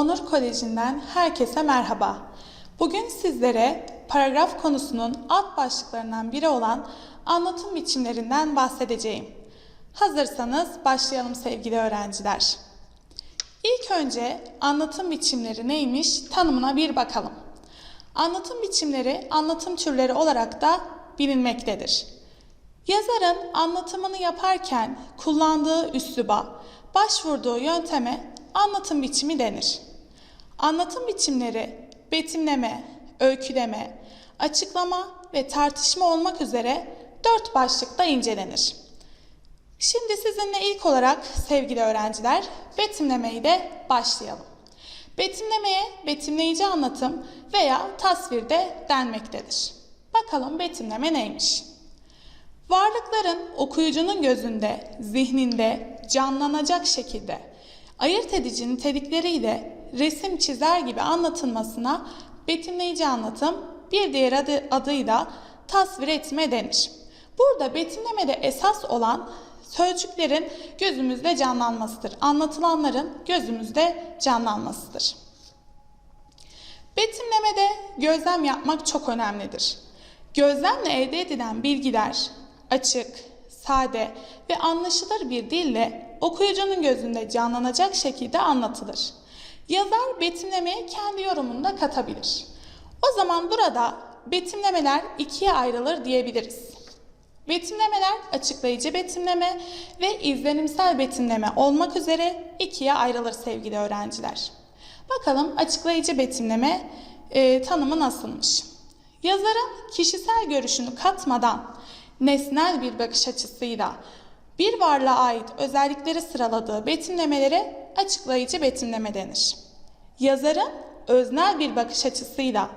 Onur Koleji'nden herkese merhaba. Bugün sizlere paragraf konusunun alt başlıklarından biri olan anlatım biçimlerinden bahsedeceğim. Hazırsanız başlayalım sevgili öğrenciler. İlk önce anlatım biçimleri neymiş tanımına bir bakalım. Anlatım biçimleri anlatım türleri olarak da bilinmektedir. Yazarın anlatımını yaparken kullandığı üsluba, başvurduğu yönteme anlatım biçimi denir. Anlatım biçimleri betimleme, öyküleme, açıklama ve tartışma olmak üzere dört başlıkta incelenir. Şimdi sizinle ilk olarak sevgili öğrenciler betimlemeyi de başlayalım. Betimlemeye betimleyici anlatım veya tasvir de denmektedir. Bakalım betimleme neymiş? Varlıkların okuyucunun gözünde, zihninde canlanacak şekilde ayırt edici nitelikleriyle resim çizer gibi anlatılmasına betimleyici anlatım bir diğer adı, adıyla tasvir etme denir. Burada betimlemede esas olan sözcüklerin gözümüzde canlanmasıdır. Anlatılanların gözümüzde canlanmasıdır. Betimlemede gözlem yapmak çok önemlidir. Gözlemle elde edilen bilgiler açık, sade ve anlaşılır bir dille okuyucunun gözünde canlanacak şekilde anlatılır. Yazar betimlemeye kendi yorumunu da katabilir. O zaman burada betimlemeler ikiye ayrılır diyebiliriz. Betimlemeler açıklayıcı betimleme ve izlenimsel betimleme olmak üzere ikiye ayrılır sevgili öğrenciler. Bakalım açıklayıcı betimleme e, tanımı nasılmış? Yazarın kişisel görüşünü katmadan nesnel bir bakış açısıyla bir varlığa ait özellikleri sıraladığı betimlemelere açıklayıcı betimleme denir. Yazarın öznel bir bakış açısıyla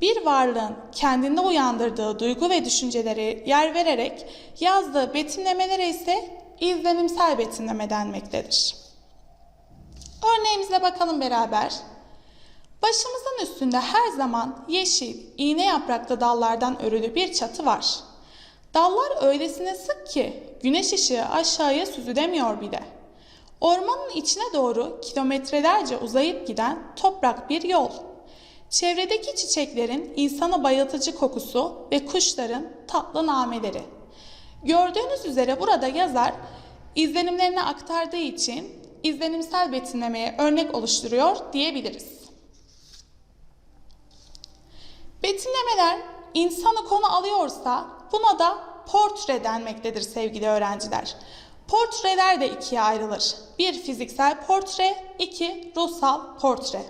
bir varlığın kendinde uyandırdığı duygu ve düşünceleri yer vererek yazdığı betimlemelere ise izlenimsel betimleme denmektedir. Örneğimize bakalım beraber. Başımızın üstünde her zaman yeşil, iğne yapraklı dallardan örülü bir çatı var. Dallar öylesine sık ki güneş ışığı aşağıya süzülemiyor bile. Ormanın içine doğru kilometrelerce uzayıp giden toprak bir yol. Çevredeki çiçeklerin insana bayıltıcı kokusu ve kuşların tatlı nameleri. Gördüğünüz üzere burada yazar izlenimlerini aktardığı için izlenimsel betimlemeye örnek oluşturuyor diyebiliriz. Betimlemeler insanı konu alıyorsa buna da portre denmektedir sevgili öğrenciler. Portreler de ikiye ayrılır. Bir fiziksel portre, iki ruhsal portre.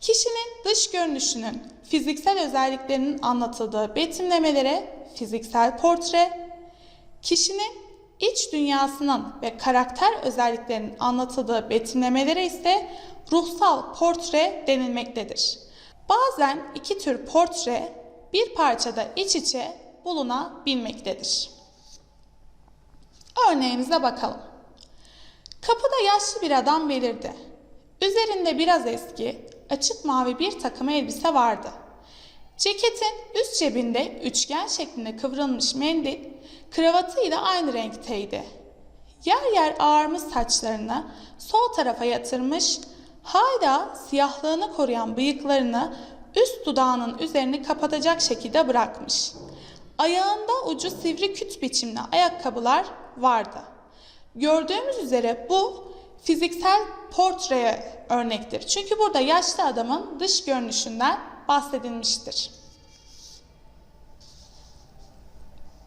Kişinin dış görünüşünün fiziksel özelliklerinin anlatıldığı betimlemelere fiziksel portre, kişinin iç dünyasının ve karakter özelliklerinin anlatıldığı betimlemelere ise ruhsal portre denilmektedir. Bazen iki tür portre bir parçada iç içe bulunabilmektedir. Örneğimize bakalım. Kapıda yaşlı bir adam belirdi. Üzerinde biraz eski, açık mavi bir takım elbise vardı. Ceketin üst cebinde üçgen şeklinde kıvrılmış mendil, kravatıyla aynı renkteydi. Yer yer ağarmış saçlarını sol tarafa yatırmış, hala siyahlığını koruyan bıyıklarını üst dudağının üzerini kapatacak şekilde bırakmış. Ayağında ucu sivri küt biçimli ayakkabılar vardı. Gördüğümüz üzere bu fiziksel portreye örnektir. Çünkü burada yaşlı adamın dış görünüşünden bahsedilmiştir.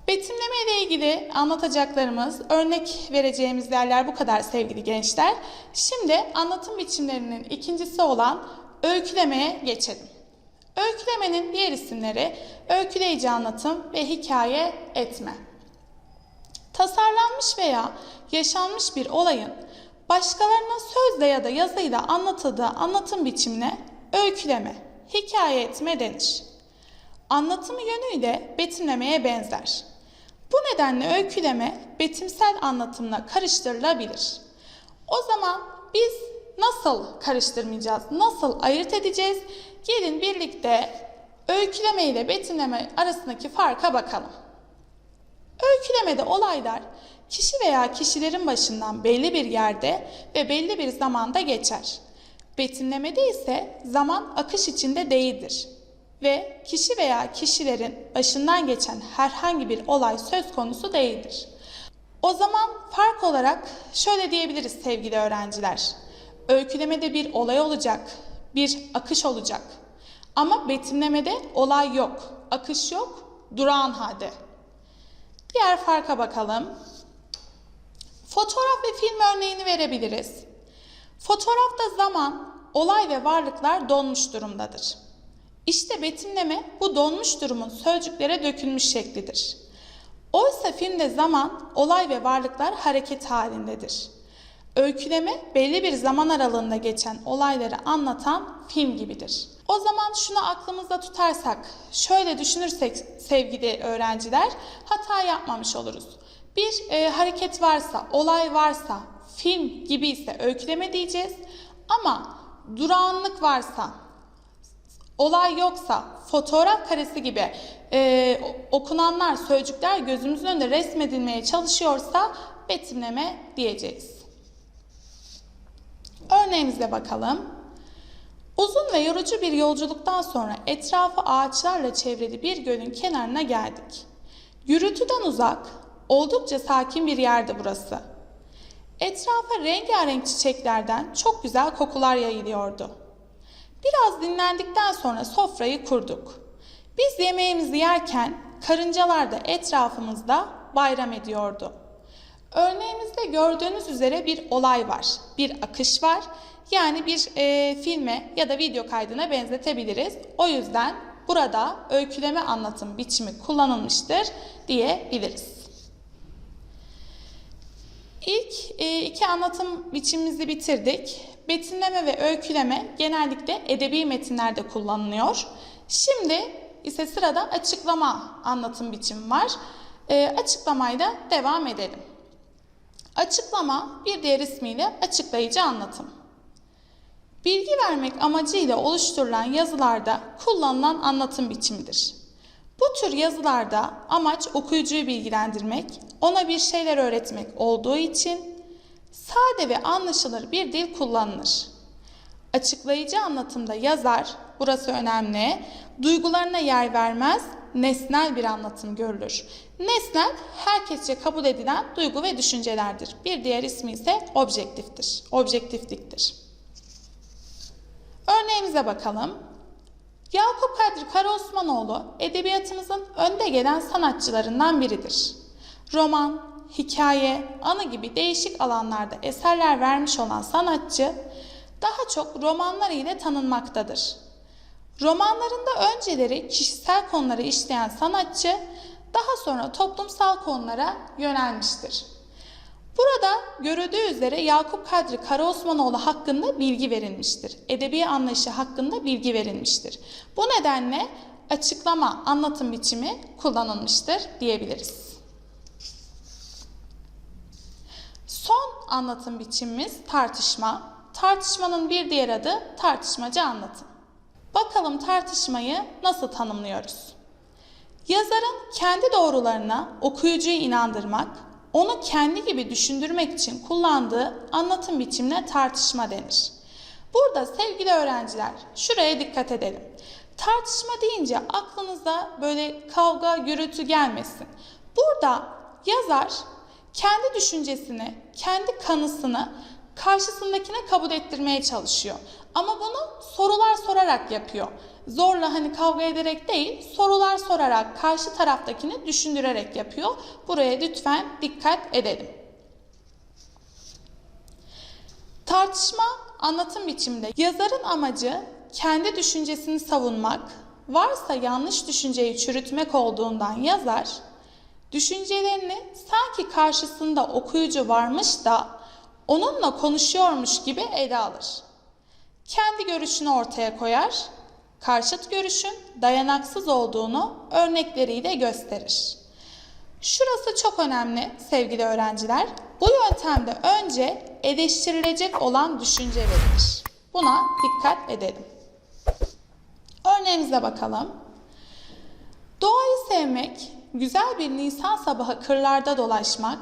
Betimleme ile ilgili anlatacaklarımız, örnek vereceğimiz yerler bu kadar sevgili gençler. Şimdi anlatım biçimlerinin ikincisi olan öykülemeye geçelim. Öykülemenin diğer isimleri öyküleyici anlatım ve hikaye etme. Tasarlanmış veya yaşanmış bir olayın başkalarına sözle ya da yazıyla anlatıldığı anlatım biçimine öyküleme, hikaye etme denir. Anlatımı yönüyle betimlemeye benzer. Bu nedenle öyküleme betimsel anlatımla karıştırılabilir. O zaman biz nasıl karıştırmayacağız, nasıl ayırt edeceğiz? Gelin birlikte öyküleme ile betimleme arasındaki farka bakalım. Öykülemede olaylar kişi veya kişilerin başından belli bir yerde ve belli bir zamanda geçer. Betimlemede ise zaman akış içinde değildir ve kişi veya kişilerin başından geçen herhangi bir olay söz konusu değildir. O zaman fark olarak şöyle diyebiliriz sevgili öğrenciler. Öykülemede bir olay olacak, bir akış olacak. Ama betimlemede olay yok, akış yok, durağan halde. Diğer farka bakalım. Fotoğraf ve film örneğini verebiliriz. Fotoğrafta zaman, olay ve varlıklar donmuş durumdadır. İşte betimleme bu donmuş durumun sözcüklere dökülmüş şeklidir. Oysa filmde zaman, olay ve varlıklar hareket halindedir. Öyküleme belli bir zaman aralığında geçen olayları anlatan film gibidir. O zaman şunu aklımızda tutarsak, şöyle düşünürsek sevgili öğrenciler hata yapmamış oluruz. Bir e, hareket varsa, olay varsa, film gibi ise öyküleme diyeceğiz. Ama durağanlık varsa, olay yoksa, fotoğraf karesi gibi e, okunanlar, sözcükler gözümüzün önünde resmedilmeye çalışıyorsa betimleme diyeceğiz. Örneğimize bakalım. Uzun ve yorucu bir yolculuktan sonra etrafı ağaçlarla çevrili bir gölün kenarına geldik. Gürültüden uzak, oldukça sakin bir yerdi burası. Etrafa rengarenk çiçeklerden çok güzel kokular yayılıyordu. Biraz dinlendikten sonra sofrayı kurduk. Biz yemeğimizi yerken karıncalar da etrafımızda bayram ediyordu. Örneğimizde gördüğünüz üzere bir olay var, bir akış var. Yani bir e, filme ya da video kaydına benzetebiliriz. O yüzden burada öyküleme anlatım biçimi kullanılmıştır diyebiliriz. İlk e, iki anlatım biçimimizi bitirdik. Betimleme ve öyküleme genellikle edebi metinlerde kullanılıyor. Şimdi ise sırada açıklama anlatım biçimi var. E, açıklamayla devam edelim. Açıklama bir diğer ismiyle açıklayıcı anlatım. Bilgi vermek amacıyla oluşturulan yazılarda kullanılan anlatım biçimidir. Bu tür yazılarda amaç okuyucuyu bilgilendirmek, ona bir şeyler öğretmek olduğu için sade ve anlaşılır bir dil kullanılır. Açıklayıcı anlatımda yazar, burası önemli, duygularına yer vermez, nesnel bir anlatım görülür. Nesnel herkesçe kabul edilen duygu ve düşüncelerdir. Bir diğer ismi ise objektiftir, objektifliktir. Örneğimize bakalım. Yakup Kadri Karaosmanoğlu edebiyatımızın önde gelen sanatçılarından biridir. Roman, hikaye, anı gibi değişik alanlarda eserler vermiş olan sanatçı daha çok romanları ile tanınmaktadır. Romanlarında önceleri kişisel konuları işleyen sanatçı daha sonra toplumsal konulara yönelmiştir. Burada görüldüğü üzere Yakup Kadri Karaosmanoğlu hakkında bilgi verilmiştir. Edebi anlayışı hakkında bilgi verilmiştir. Bu nedenle açıklama, anlatım biçimi kullanılmıştır diyebiliriz. Son anlatım biçimimiz tartışma. Tartışmanın bir diğer adı tartışmacı anlatım. Bakalım tartışmayı nasıl tanımlıyoruz? Yazarın kendi doğrularına okuyucuyu inandırmak, onu kendi gibi düşündürmek için kullandığı anlatım biçimine tartışma denir. Burada sevgili öğrenciler şuraya dikkat edelim. Tartışma deyince aklınıza böyle kavga, gürültü gelmesin. Burada yazar kendi düşüncesini, kendi kanısını karşısındakine kabul ettirmeye çalışıyor. Ama bunu sorular sorarak yapıyor. Zorla hani kavga ederek değil, sorular sorarak karşı taraftakini düşündürerek yapıyor. Buraya lütfen dikkat edelim. Tartışma anlatım biçiminde yazarın amacı kendi düşüncesini savunmak, varsa yanlış düşünceyi çürütmek olduğundan yazar, düşüncelerini sanki karşısında okuyucu varmış da onunla konuşuyormuş gibi ele alır. Kendi görüşünü ortaya koyar, karşıt görüşün dayanaksız olduğunu örnekleriyle gösterir. Şurası çok önemli sevgili öğrenciler. Bu yöntemde önce eleştirilecek olan düşünce verilir. Buna dikkat edelim. Örneğimize bakalım. Doğayı sevmek, güzel bir Nisan sabahı kırlarda dolaşmak,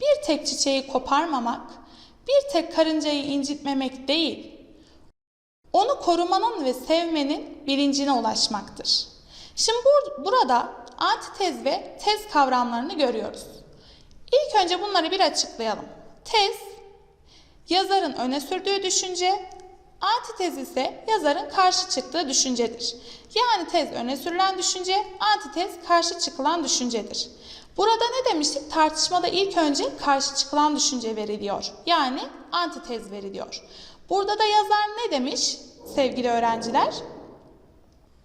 bir tek çiçeği koparmamak, bir tek karıncayı incitmemek değil, onu korumanın ve sevmenin bilincine ulaşmaktır. Şimdi bur- burada antitez ve tez kavramlarını görüyoruz. İlk önce bunları bir açıklayalım. Tez, yazarın öne sürdüğü düşünce, antitez ise yazarın karşı çıktığı düşüncedir. Yani tez öne sürülen düşünce, antitez karşı çıkılan düşüncedir. Burada ne demiştik? Tartışmada ilk önce karşı çıkılan düşünce veriliyor. Yani antitez veriliyor. Burada da yazar ne demiş sevgili öğrenciler?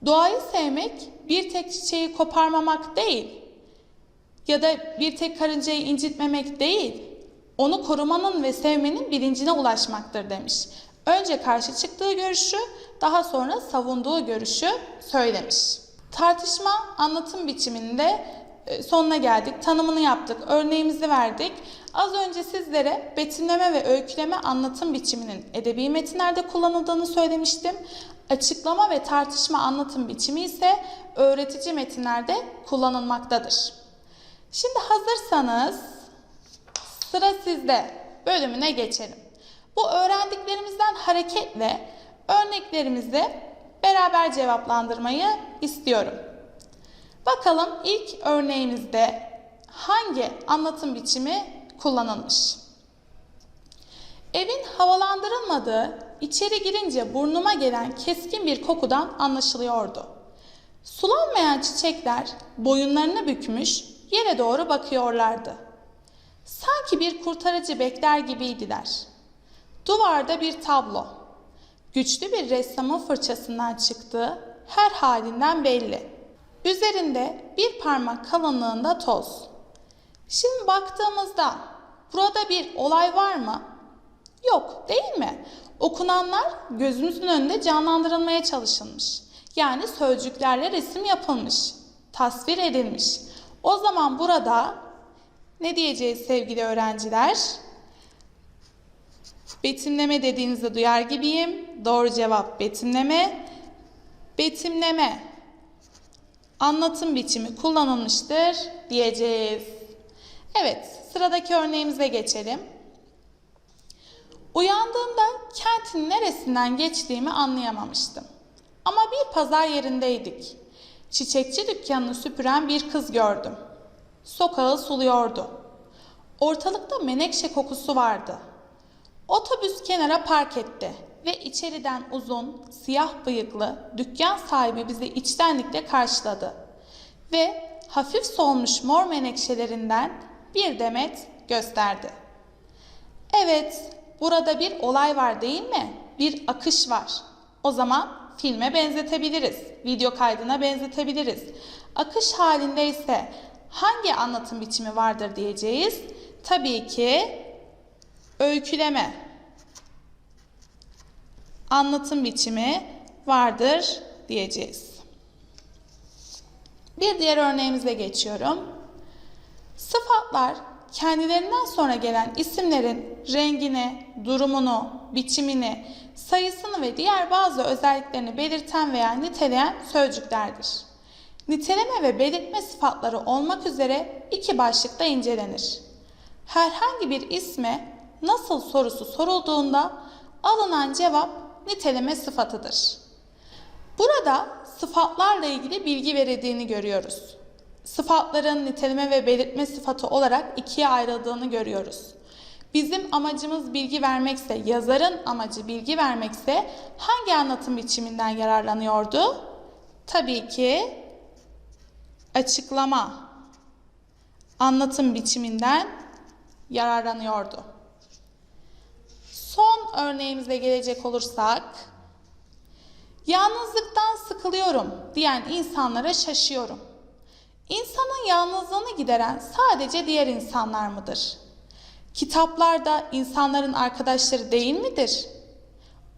Doğayı sevmek bir tek çiçeği koparmamak değil ya da bir tek karıncayı incitmemek değil, onu korumanın ve sevmenin bilincine ulaşmaktır demiş. Önce karşı çıktığı görüşü, daha sonra savunduğu görüşü söylemiş. Tartışma anlatım biçiminde e, sonuna geldik. Tanımını yaptık, örneğimizi verdik. Az önce sizlere betimleme ve öyküleme anlatım biçiminin edebi metinlerde kullanıldığını söylemiştim. Açıklama ve tartışma anlatım biçimi ise öğretici metinlerde kullanılmaktadır. Şimdi hazırsanız sıra sizde bölümüne geçelim. Bu öğrendiklerimizden hareketle örneklerimizi beraber cevaplandırmayı istiyorum. Bakalım ilk örneğimizde hangi anlatım biçimi kullanılmış? Evin havalandırılmadığı, içeri girince burnuma gelen keskin bir kokudan anlaşılıyordu. Sulanmayan çiçekler boyunlarını bükmüş, yere doğru bakıyorlardı. Sanki bir kurtarıcı bekler gibiydiler. Duvarda bir tablo. Güçlü bir ressamın fırçasından çıktığı her halinden belli. Üzerinde bir parmak kalınlığında toz. Şimdi baktığımızda burada bir olay var mı? Yok değil mi? Okunanlar gözümüzün önünde canlandırılmaya çalışılmış. Yani sözcüklerle resim yapılmış, tasvir edilmiş. O zaman burada ne diyeceğiz sevgili öğrenciler? Betimleme dediğinizde duyar gibiyim. Doğru cevap betimleme. Betimleme anlatım biçimi kullanılmıştır diyeceğiz. Evet, sıradaki örneğimize geçelim. Uyandığımda kentin neresinden geçtiğimi anlayamamıştım. Ama bir pazar yerindeydik. Çiçekçi dükkanını süpüren bir kız gördüm. Sokağı suluyordu. Ortalıkta menekşe kokusu vardı. Otobüs kenara park etti ve içeriden uzun, siyah bıyıklı dükkan sahibi bizi içtenlikle karşıladı. Ve hafif solmuş mor menekşelerinden bir demet gösterdi. Evet, burada bir olay var değil mi? Bir akış var. O zaman filme benzetebiliriz, video kaydına benzetebiliriz. Akış halindeyse hangi anlatım biçimi vardır diyeceğiz? Tabii ki öyküleme anlatım biçimi vardır diyeceğiz. Bir diğer örneğimize geçiyorum. Sıfatlar kendilerinden sonra gelen isimlerin rengini, durumunu, biçimini, sayısını ve diğer bazı özelliklerini belirten veya niteleyen sözcüklerdir. Niteleme ve belirtme sıfatları olmak üzere iki başlıkta incelenir. Herhangi bir isme nasıl sorusu sorulduğunda alınan cevap niteleme sıfatıdır. Burada sıfatlarla ilgili bilgi verildiğini görüyoruz. Sıfatların niteleme ve belirtme sıfatı olarak ikiye ayrıldığını görüyoruz. Bizim amacımız bilgi vermekse, yazarın amacı bilgi vermekse hangi anlatım biçiminden yararlanıyordu? Tabii ki açıklama anlatım biçiminden yararlanıyordu. Son örneğimize gelecek olursak, yalnızlıktan sıkılıyorum diyen insanlara şaşıyorum. İnsanın yalnızlığını gideren sadece diğer insanlar mıdır? Kitaplar da insanların arkadaşları değil midir?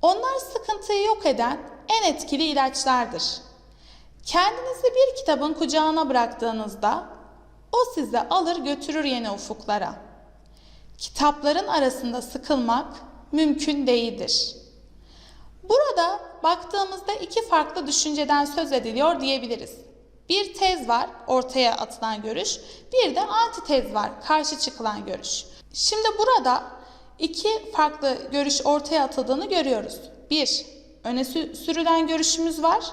Onlar sıkıntıyı yok eden en etkili ilaçlardır. Kendinizi bir kitabın kucağına bıraktığınızda o sizi alır götürür yeni ufuklara. Kitapların arasında sıkılmak mümkün değildir. Burada baktığımızda iki farklı düşünceden söz ediliyor diyebiliriz. Bir tez var, ortaya atılan görüş, bir de antitez var, karşı çıkılan görüş. Şimdi burada iki farklı görüş ortaya atıldığını görüyoruz. Bir, öne sü- sürülen görüşümüz var.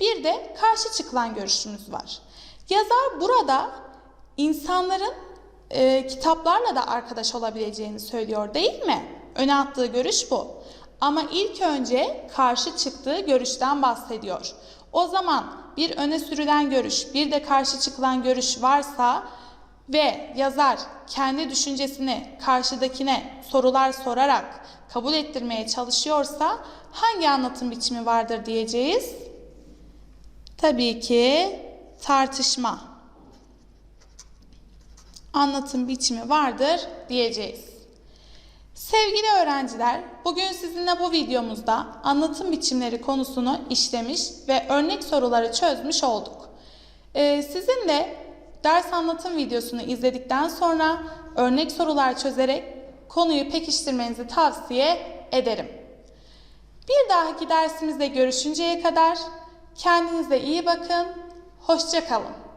Bir de karşı çıkılan görüşümüz var. Yazar burada insanların e, kitaplarla da arkadaş olabileceğini söylüyor değil mi? Öne attığı görüş bu. Ama ilk önce karşı çıktığı görüşten bahsediyor. O zaman bir öne sürülen görüş, bir de karşı çıkılan görüş varsa ve yazar kendi düşüncesini karşıdakine sorular sorarak kabul ettirmeye çalışıyorsa hangi anlatım biçimi vardır diyeceğiz? Tabii ki tartışma anlatım biçimi vardır diyeceğiz. Sevgili öğrenciler, bugün sizinle bu videomuzda anlatım biçimleri konusunu işlemiş ve örnek soruları çözmüş olduk. Ee, sizin de ders anlatım videosunu izledikten sonra örnek sorular çözerek konuyu pekiştirmenizi tavsiye ederim. Bir dahaki dersimizde görüşünceye kadar kendinize iyi bakın, hoşça kalın.